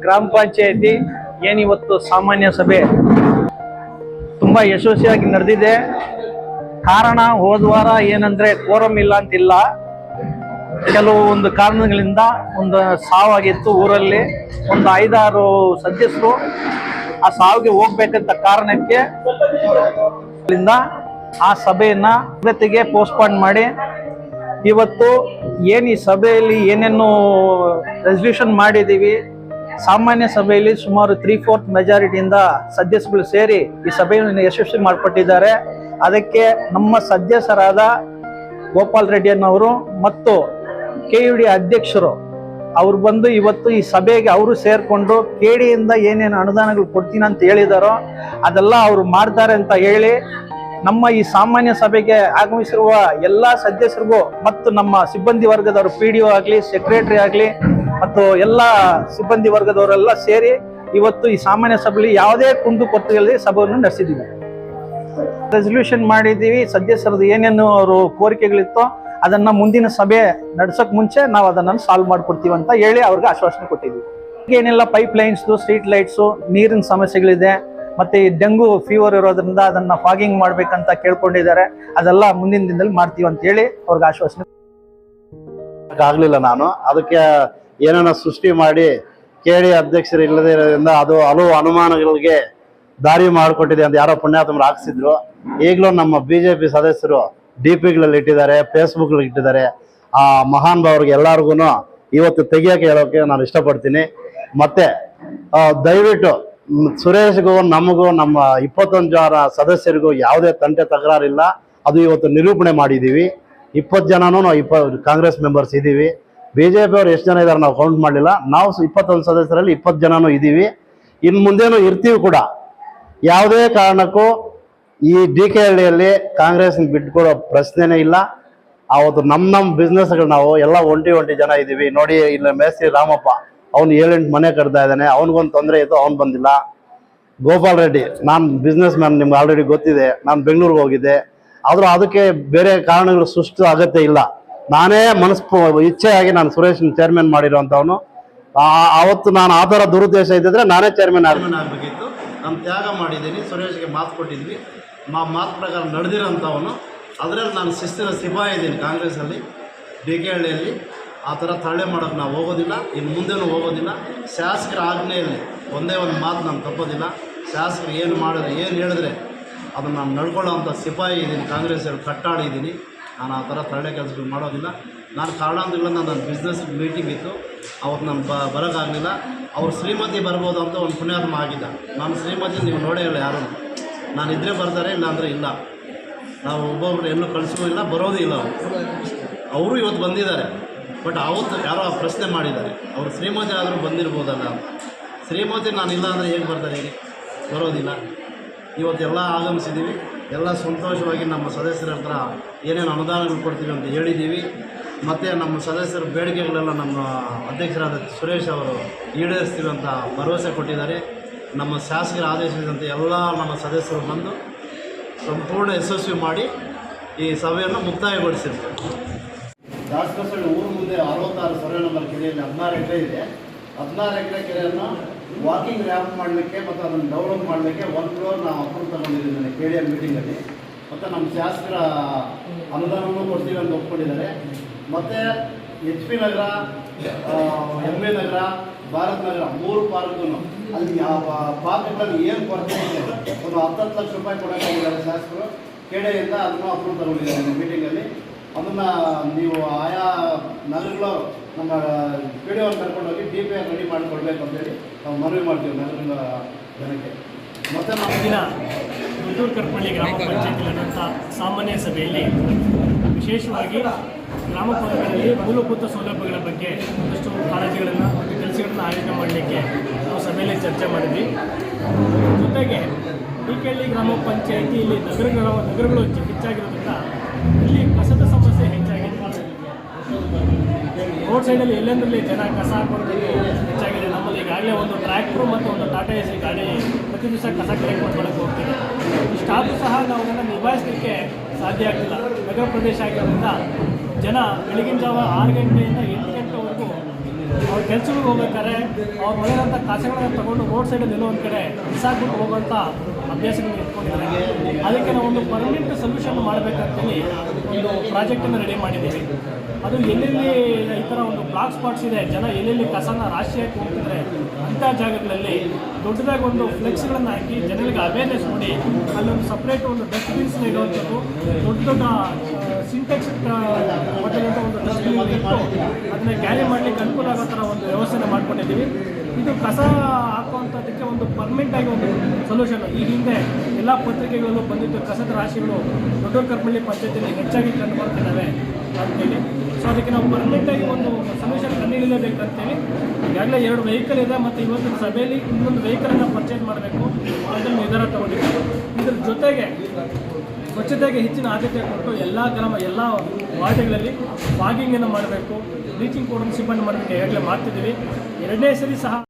ಗ್ರಾಮ ಪಂಚಾಯತಿ ಏನಿವತ್ತು ಸಾಮಾನ್ಯ ಸಭೆ? ತುಂಬ ಯಶಸ್ವಿಯಾಗಿ ನಡೆದಿದೆ. ಕಾರಣ ಹೋದ ವಾರ ಏನಂದರೆ ಕೋರಂ ಇಲ್ಲ ಅಂತಿಲ್ಲ. ಕೆಲವು ಒಂದು ಕಾರಣಗಳಿಂದ ಒಂದು ಸಾವಾಗಿತ್ತು ಊರಲ್ಲಿ. ಒಂದು ಐದಾರು ಸದಸ್ಯರು ಆ ಸಾವಿಗೆ ಹೋಗ್ಬೇಕಂತ ಕಾರಣಕ್ಕೆ ಆ ಸಭೆಯನ್ನ ಇವತ್ತಿಗೆ ಪೋಸ್ಟ್ಪೋನ್ ಮಾಡಿ. ಇವತ್ತು ಏನು ಈ ಸಭೆಯಲ್ಲಿ ಏನೇನು ರೆಸಲ್ಯೂಷನ್ ಮಾಡಿದ್ದೀವಿ ಸಾಮಾನ್ಯ ಸಭೆಯಲ್ಲಿ ಸುಮಾರು ತ್ರೀ ಫೋರ್ತ್ ಮೆಜಾರಿಟಿಯಿಂದ ಸದಸ್ಯಗಳು ಸೇರಿ ಈ ಸಭೆಯನ್ನು ಯಶಸ್ವಿ ಮಾಡಿಕೊಟ್ಟಿದ್ದಾರೆ. ಅದಕ್ಕೆ ನಮ್ಮ ಸದಸ್ಯರಾದ ಗೋಪಾಲ್ ರೆಡ್ಡಿ ಅನ್ನೋರು ಮತ್ತು ಕೆ ಅಧ್ಯಕ್ಷರು ಅವ್ರು ಬಂದು ಇವತ್ತು ಈ ಸಭೆಗೆ ಅವರು ಸೇರ್ಕೊಂಡು ಕೇಡಿಯಿಂದ ಏನೇನು ಅನುದಾನಗಳು ಕೊಡ್ತೀನಿ ಅಂತ ಹೇಳಿದಾರೋ ಅದೆಲ್ಲ ಅವರು ಮಾಡ್ತಾರೆ ಅಂತ ಹೇಳಿ ನಮ್ಮ ಈ ಸಾಮಾನ್ಯ ಸಭೆಗೆ ಆಗಮಿಸಿರುವ ಎಲ್ಲ ಸದಸ್ಯರಿಗೂ ಮತ್ತು ನಮ್ಮ ಸಿಬ್ಬಂದಿ ವರ್ಗದವರು ಪಿ ಡಿ ಒ ಆಗಲಿ ಸೆಕ್ರೆಟರಿ ಆಗಲಿ ಮತ್ತು ಎಲ್ಲ ಸಿಬ್ಬಂದಿ ವರ್ಗದವರೆಲ್ಲ ಸೇರಿ ಇವತ್ತು ಈ ಸಾಮಾನ್ಯ ಸಭೆಯಲ್ಲಿ ಯಾವುದೇ ಕುಂದು ಕೊರತೆಗಳಲ್ಲಿ ಸಭೆಯನ್ನು ನಡೆಸಿದ್ದೀವಿ. ರೆಸಲ್ಯೂಷನ್ ಮಾಡಿದ್ದೀವಿ. ಸದಸ್ಯರದ್ದು ಏನೇನು ಅವರು ಕೋರಿಕೆಗಳಿತ್ತೋ ಅದನ್ನ ಮುಂದಿನ ಸಭೆ ನಡ್ಸಕ್ ಮುಂಚೆ ನಾವು ಅದನ್ನ ಸಾಲ್ವ್ ಮಾಡ್ಕೊಡ್ತೀವಿ ಅಂತ ಹೇಳಿ ಅವ್ರಿಗೆ ಆಶ್ವಾಸನೆ ಕೊಟ್ಟಿದ್ವಿ. ಏನೆಲ್ಲ ಪೈಪ್ ಲೈನ್ಸ್ ಸ್ಟ್ರೀಟ್ ಲೈಟ್ಸು ನೀರಿನ ಸಮಸ್ಯೆಗಳಿದೆ, ಮತ್ತೆ ಈ ಡೆಂಗು ಫೀವರ್ ಇರೋದ್ರಿಂದ ಅದನ್ನ ಫಾಗಿಂಗ್ ಮಾಡ್ಬೇಕಂತ ಕೇಳ್ಕೊಂಡಿದ್ದಾರೆ. ಅದೆಲ್ಲ ಮುಂದಿನ ದಿನದಲ್ಲಿ ಮಾಡ್ತೀವಿ ಅಂತ ಹೇಳಿ ಅವ್ರಿಗೆ ಆಶ್ವಾಸನೆ ಆಗ್ಲಿಲ್ಲ ನಾನು. ಅದಕ್ಕೆ ಏನನ್ನ ಸೃಷ್ಟಿ ಮಾಡಿ ಕೇಳಿ ಅಧ್ಯಕ್ಷರು ಇಲ್ಲದೆ ಇರೋದ್ರಿಂದ ಅದು ಹಲವು ಅನುಮಾನಗಳಿಗೆ ದಾರಿ ಮಾಡಿಕೊಟ್ಟಿದೆ ಅಂತ ಯಾರೋ ಪುಣ್ಯಾತ್ಮರು ಹಾಕ್ಸಿದ್ರು. ಈಗಲೂ ನಮ್ಮ ಬಿಜೆಪಿ ಸದಸ್ಯರು ಡಿ ಪಿಗಳಲ್ಲಿ ಇಟ್ಟಿದ್ದಾರೆ ಫೇಸ್ಬುಕ್ ಇಟ್ಟಿದ್ದಾರೆ. ಆ ಮಹಾನ್ ಭಾವರಿಗೆ ಎಲ್ಲರಿಗೂ ಇವತ್ತು ತೆಗಿಯಕ್ಕೆ ಹೇಳೋಕೆ ನಾನು ಇಷ್ಟಪಡ್ತೀನಿ. ಮತ್ತೆ ದಯವಿಟ್ಟು ಸುರೇಶ್ಗೂ ನಮಗೂ ನಮ್ಮ ಇಪ್ಪತ್ತೊಂದು ಜನ ಸದಸ್ಯರಿಗೂ ಯಾವುದೇ ತಂಟೆ ತಕರಾರಿಲ್ಲ. ಅದು ಇವತ್ತು ನಿರೂಪಣೆ ಮಾಡಿದ್ದೀವಿ. ಇಪ್ಪತ್ತು ಜನನೂ ನಾವು ಇಪ್ಪ, ಕಾಂಗ್ರೆಸ್ ಮೆಂಬರ್ಸ್ ಇದ್ದೀವಿ. ಬಿ ಜೆ ಪಿ ಅವ್ರು ಎಷ್ಟು ಜನ ಇದ್ದಾರೆ ನಾವು ಕೌಂಟ್ ಮಾಡಲಿಲ್ಲ. ನಾವು ಇಪ್ಪತ್ತೊಂದು ಸದಸ್ಯರಲ್ಲಿ ಇಪ್ಪತ್ತು ಜನನೂ ಇದ್ದೀವಿ. ಇನ್ನು ಮುಂದೇನೂ ಇರ್ತೀವಿ ಕೂಡ. ಯಾವುದೇ ಕಾರಣಕ್ಕೂ ಈ ಡಿ ಕೆ ಹಳ್ಳಿಯಲ್ಲಿ ಕಾಂಗ್ರೆಸ್ ಬಿಟ್ಕೊಡೋ ಪ್ರಶ್ನೆನೇ ಇಲ್ಲ. ಅವತ್ತು ನಮ್ಮ ನಮ್ಮ ಬಿಸ್ನೆಸ್ಗಳು ನಾವು ಎಲ್ಲ ಒಂಟಿ ಒಂಟಿ ಜನ ಇದ್ದೀವಿ ನೋಡಿ, ಇಲ್ಲ ಮೇಸ್ತ್ರಿ ರಾಮಪ್ಪ, ಅವ್ನು ಏಳೆಂಟು ಮನೆ ಕಟ್ತಾ ಇದ್ದಾನೆ. ಅವನಿಗೊಂದು ತೊಂದರೆ ಇತ್ತು, ಅವ್ನು ಬಂದಿಲ್ಲ. ಗೋಪಾಲ್ ರೆಡ್ಡಿ, ನಾನು ಬಿಸ್ನೆಸ್ ಮ್ಯಾನ್ ನಿಮ್ಗೆ ಆಲ್ರೆಡಿ ಗೊತ್ತಿದೆ. ನಾನು ಬೆಂಗಳೂರಿಗೆ ಹೋಗಿದ್ದೆ. ಆದರೂ ಅದಕ್ಕೆ ಬೇರೆ ಕಾರಣಗಳು ಸೃಷ್ಟಿ ಅಗತ್ಯ ಇಲ್ಲ. ನಾನೇ ಮನಸ್ಪು, ಇಚ್ಛೆಯಾಗಿ ನಾನು ಸುರೇಶ್ ಚೇರ್ಮನ್ ಮಾಡಿರೋವಂಥವನು. ಅವತ್ತು ನಾನು ಆ ಥರ ದುರುದ್ದೇಶ ಇದ್ದಿದ್ರೆ ನಾನೇ ಚೇರ್ಮನ್ ಚೇರ್ಮನ್ ಆಗಬೇಕಿತ್ತು. ನಾನು ತ್ಯಾಗ ಮಾಡಿದ್ದೀನಿ. ಸುರೇಶ್ಗೆ ಮಾತು ಕೊಟ್ಟಿದ್ವಿ. ಮಾ ಮಾತು ಪ್ರಕಾರ ನಡೆದಿರೋಂಥವನು ಅದರಲ್ಲಿ ನಾನು ಶಿಸ್ತಿನ ಸಿಪಾಯಿ ಇದ್ದೀನಿ ಕಾಂಗ್ರೆಸಲ್ಲಿ ಡಿ ಕೆ ಹಳ್ಳಿಯಲ್ಲಿ ಆ ಥರ ತಳ್ಳೆ ಮಾಡೋಕ್ಕೆ ನಾವು ಹೋಗೋದಿಲ್ಲ. ಇನ್ನು ಮುಂದೆನೂ ಹೋಗೋದಿಲ್ಲ. ಶಾಸಕರ ಆಜ್ಞೆಯಲ್ಲಿ ಒಂದೇ ಒಂದು ಮಾತು ನಾನು ತಪ್ಪೋದಿಲ್ಲ. ಶಾಸಕರು ಏನು ಮಾಡಿದ್ರೆ, ಏನು ಹೇಳಿದ್ರೆ ಅದನ್ನು ನಾನು ನಡ್ಕೊಳ್ಳೋವಂಥ ಸಿಪಾಯಿ ಇದ್ದೀನಿ. ಕಾಂಗ್ರೆಸ್ಸಲ್ಲಿ ಕಟ್ಟಾಡಿದ್ದೀನಿ ನಾನು ಆ ಥರ ತಳ್ಳೆ ಕೆಲಸಗಳು ಮಾಡೋದಿಲ್ಲ. ನಾನು ಕಾರಣಾಂತರಗಳಿಂದ ನನ್ನ ಬಿಸ್ನೆಸ್ ಮೀಟಿಂಗ್ ಇತ್ತು. ಅವತ್ತು ನಾನು ಬ ಬರೋಕ್ಕಾಗಲಿಲ್ಲ ಅವ್ರು ಶ್ರೀಮತಿ ಬರ್ಬೋದು ಅಂತ ಒಂದು ಪುಣ್ಯಾತ್ಮ ಆಗಿದ್ದ. ನಾನು ಶ್ರೀಮತಿ, ನೀವು ನೋಡೇ ಇಲ್ಲ ಯಾರು ನಾನು ಇದ್ರೆ ಬರ್ತಾರೆ, ಇಲ್ಲಾಂದರೆ ಇಲ್ಲ. ನಾವು ಒಬ್ಬೊಬ್ರು ಎಲ್ಲೂ ಕಳಿಸೂ ಇಲ್ಲ, ಬರೋದು ಇಲ್ಲ ಅವರು. ಅವರು ಇವತ್ತು ಬಂದಿದ್ದಾರೆ. ಬಟ್ ಅವತ್ತು ಯಾರೋ ಪ್ರಶ್ನೆ ಮಾಡಿದ್ದಾರೆ. ಅವರು ಶ್ರೀಮತಿ ಆದರೂ ಬಂದಿರ್ಬೋದಲ್ಲ ಶ್ರೀಮತಿ ನಾನು ಇಲ್ಲ ಅಂದರೆ ಹೇಗೆ ಬರ್ತಾರೆ ಹೇಗೆ ಬರೋದಿಲ್ಲ. ಇವತ್ತೆಲ್ಲ ಆಗಮಿಸಿದ್ದೀವಿ ಎಲ್ಲ ಸಂತೋಷವಾಗಿ ನಮ್ಮ ಸದಸ್ಯರ ಹತ್ರ ಏನೇನು ಅನುದಾನಗಳು ಕೊಡ್ತೀವಿ ಅಂತ ಹೇಳಿದ್ದೀವಿ ಮತ್ತು ನಮ್ಮ ಸದಸ್ಯರ ಬೇಡಿಕೆಗಳೆಲ್ಲ ನಮ್ಮ ಅಧ್ಯಕ್ಷರಾದ ಸುರೇಶ್ ಅವರು ಈಡೇರಿಸ್ತೀವಿ ಅಂತ ಭರವಸೆ ಕೊಟ್ಟಿದ್ದಾರೆ. ನಮ್ಮ ಶಾಸಕರ ಆದೇಶದಂತೆ ಎಲ್ಲ ನಮ್ಮ ಸದಸ್ಯರು ಬಂದು ಸಂಪೂರ್ಣ ಯಶಸ್ವಿ ಮಾಡಿ ಈ ಸಭೆಯನ್ನು ಮುಕ್ತಾಯಗೊಳಿಸಿರ್ತಾರೆ ದಾಸಕಸಳ್ಳಿ ಊರು ಮುಂದೆ ಅರವತ್ತಾರು ಸರ್ವೆ ನಂಬರ್ ಕೆರೆಯಲ್ಲಿ ಹದಿನಾರು ಎಕರೆ ಇದೆ. ಹದಿನಾರು ಎಕರೆ ಕೆರೆಯನ್ನು ವಾಕಿಂಗ್ ರ್ಯಾಪ್ ಮಾಡಲಿಕ್ಕೆ ಮತ್ತು ಅದನ್ನು ಡೌನ್ಲೋಡ್ ಮಾಡಲಿಕ್ಕೆ ಒನ್ ಫ್ಲೋರ್ ನಾವು ಅಪ್ರೂವ್ ತಗೊಂಡಿದ್ದೀನಿ ಕೆ ಡಿ ಎಲ್ ಮೀಟಿಂಗಲ್ಲಿ ಮತ್ತು ನಮ್ಮ ಶಾಸಕರ ಅನುದಾನವನ್ನು ಕೊಡ್ತೀವಿ ಅಂತ ಒಪ್ಕೊಂಡಿದ್ದಾರೆ. ಮತ್ತು H P Nagar M A Nagar Bharat Nagar ಮೂರು ಪಾರ್ಕು ಅಲ್ಲಿ ಯಾವ ಪಾರ್ಕ್ಗಳಲ್ಲಿ ಏನು ಕೊರತೆ ಇದೆ ಒಂದು ಹತ್ತತ್ತು ಲಕ್ಷ ರೂಪಾಯಿ ಕೊಡೋಕ್ಕಾಗಿದ್ದಾರೆ ಶಾಸಕರು. ಕೆಡೆಯಿಂದ ಅದನ್ನು ಅಪ್ರೂವ್ ತಗೊಂಡಿದ್ದಾರೆ ಮೀಟಿಂಗಲ್ಲಿ. ಅದನ್ನು ನೀವು ಆಯಾ ನಗರಗಳು ನಮ್ಮ ಹೋಗಿ ಕರ್ಕೊಂಡೋಗಿ ಡಿ ಪಿ ಆರ್ ರೆಡಿ ಮಾಡಿಕೊಡ್ಬೇಕು ಅಂತೇಳಿ ನಾವು ಮನವಿ ಮಾಡ್ತೀವಿ ನಗರದ ಜನಕ್ಕೆ. ಮತ್ತೆ ನಮ್ಮ ದಿನ ಗುಂಟೂರು ಕರ್ಪಳ್ಳಿ ಗ್ರಾಮ ಪಂಚಾಯತಿ ನಡೆದಂಥ ಸಾಮಾನ್ಯ ಸಭೆಯಲ್ಲಿ ವಿಶೇಷವಾಗಿ ಗ್ರಾಮ ಪಂಚಾಯತಿಗಳಲ್ಲಿ ಮೂಲಭೂತ ಸೌಲಭ್ಯಗಳ ಬಗ್ಗೆ ಒಂದಷ್ಟು ಕಾಳಜಿಗಳನ್ನು ಕೆಲಸಗಳನ್ನು ಆಯೋಜನೆ ಮಾಡಲಿಕ್ಕೆ ನಾವು ಸಭೆಯಲ್ಲಿ ಚರ್ಚೆ ಮಾಡಿದ್ವಿ. ಜೊತೆಗೆ ಡಿಕೆಹಳ್ಳಿ ಗ್ರಾಮ ಪಂಚಾಯಿತಿ ಇಲ್ಲಿ ನಗರ ಗ್ರಾಮ ನಗರಗಳು ಹೆಚ್ಚು- ಹೆಚ್ಚಾಗಿರೋದ್ರಿಂದ ಇಲ್ಲಿ ಕಸದ ಸಮಸ್ಯೆ ಹೆಚ್ಚಾಗಿದೆ. ರೋಡ್ ಸೈಡಲ್ಲಿ ಎಲ್ಲೆಂದರಲ್ಲಿ ಜನ ಕಸ ಹಾಕೊಂಡು ಹೆಚ್ಚಾಗಿದೆ. ನಮ್ಮಲ್ಲಿ ಈಗಾಗಲೇ ಒಂದು ಟ್ರ್ಯಾಕ್ಟ್ರು ಮತ್ತು ಒಂದು ಟಾಟಾ ಎಸಿ ಗಾಡಿ ಪ್ರತಿ ದಿವಸ ಕಸ ಕಲೆಕ್ಟ್ ಮಾಡ್ಕೊಳಕ್ಕೆ ಹೋಗ್ತೀವಿ ಇಷ್ಟಾದರೂ ಸಹ ನಾವು ಅದನ್ನು ನಿಭಾಯಿಸಲಿಕ್ಕೆ ಸಾಧ್ಯ ಆಗ್ತಿಲ್ಲ. ನಗರ ಪ್ರದೇಶ ಆಗಿರೋದ್ರಿಂದ ಜನ ಬೆಳಗಿನ ಜಾವ ಆರು ಗಂಟೆಯಿಂದ ಎಂಟು ಗಂಟೆವರೆಗೂ ಅವ್ರ ಕೆಲಸಗಳಿಗೆ ಹೋಗ್ಬೇಕಾದ್ರೆ ಅವ್ರು ಮನೆಯಂಥ ಕಸಗಳನ್ನ ತಗೊಂಡು ರೋಡ್ ಸೈಡಲ್ಲಿ ಎಲ್ಲೋ ಒಂದು ಕಡೆ ಬಿಸಾಕ್ಬಿಟ್ಟು ಹೋಗುವಂಥ ಅಭ್ಯಾಸಗಳನ್ನ ಇಟ್ಕೊಂಡಿದ್ದಾರೆ. ಅದಕ್ಕೆ ನಾವು ಒಂದು ಪರ್ಮನೆಂಟ್ ಸೊಲ್ಯೂಷನ್ ಮಾಡಬೇಕಂತೇಳಿ ಒಂದು ಪ್ರಾಜೆಕ್ಟನ್ನು ರೆಡಿ ಮಾಡಿದ್ದೀವಿ. ಅದು ಎಲ್ಲೆಲ್ಲಿ ಈ ಥರ ಒಂದು ಬ್ಲಾಕ್ ಸ್ಪಾಟ್ಸ್ ಇದೆ, ಜನ ಎಲ್ಲೆಲ್ಲಿ ಕಸನ ರಾಶಿ ಹಾಕಿ ಹೋಗ್ತಿದ್ರೆ ಅಂಥ ಜಾಗಗಳಲ್ಲಿ ದೊಡ್ಡದಾಗಿ ಒಂದು ಫ್ಲೆಕ್ಸ್ಗಳನ್ನು ಹಾಕಿ ಜನರಿಗೆ ಅವೇರ್ನೆಸ್ ಮಾಡಿ ಅಲ್ಲೊಂದು ಸಪ್ರೇಟ್ ಒಂದು ಡಸ್ಟ್ಬಿನ್ಸ್ನ ಇಡುವಂಥದ್ದು ದೊಡ್ಡ ದೊಡ್ಡ ಸಿಂಟೆಕ್ಸ್ ಒಂದು ಡಸ್ಟ್ಬಿನ್ ಇಟ್ಟು ಅದನ್ನ ಕ್ಯಾರಿ ಮಾಡಲಿಕ್ಕೆ ಅನುಕೂಲ ಆಗೋ ಥರ ಒಂದು ವ್ಯವಸ್ಥೆನ ಮಾಡ್ಕೊಂಡಿದ್ದೀವಿ. ಇದು ಕಸ ಹಾಕುವಂಥದ್ದಕ್ಕೆ ಒಂದು ಪರ್ಮನೆಂಟ್ ಆಗಿ ಒಂದು ಸೊಲ್ಯೂಷನ್ ಈ ಹಿಂದೆ ಎಲ್ಲ ಪತ್ರಿಕೆಗಳು ಬಂದಿದ್ದು ಕಸದ ರಾಶಿಗಳು ದೊಡ್ಡ ಕರ್ಮಳ್ಳಿ ಪಂಚಾಯತಿಯಲ್ಲಿ ಹೆಚ್ಚಾಗಿ ಕಂಡು ಬರ್ತಿದ್ದಾವೆ ಅಂತೇಳಿ. ಸೊ ಅದಕ್ಕೆ ನಾವು ಪರ್ಮನೆಂಟ್ ಆಗಿ ಒಂದು ಸೊಲ್ಯೂಷನ್ ಕಂಡುಹಿಡಿಯಬೇಕಂತೇಳಿ ಈಗಾಗಲೇ ಎರಡು ವೆಹಿಕಲ್ ಇದೆ, ಮತ್ತು ಇವತ್ತಿನ ಸಭೆಯಲ್ಲಿ ಇನ್ನೊಂದು ವೆಹಿಕಲನ್ನು ಪರ್ಚೇಸ್ ಮಾಡಬೇಕು ಅಂತ ನಿರ್ಧಾರ ತಗೊಂಡಿದ್ದೀವಿ ಇದ್ರ ಜೊತೆಗೆ ಸ್ವಚ್ಛತೆಗೆ ಹೆಚ್ಚಿನ ಆದ್ಯತೆ ಕೊಟ್ಟು ಎಲ್ಲ ಗ್ರಾಮ, ಎಲ್ಲ ವಾರ್ಡ್ಗಳಲ್ಲಿ ಫಾಗಿಂಗನ್ನು ಮಾಡಬೇಕು. ಬ್ಲೀಚಿಂಗ್ ಪೌಡರ್ ಸಿಬ್ಬಂದಿ ಮಾಡಬೇಕು. ಈಗಾಗಲೇ ಮಾಡ್ತಿದ್ದೀವಿ. ಎರಡನೇ ಸರಿ ಸಹ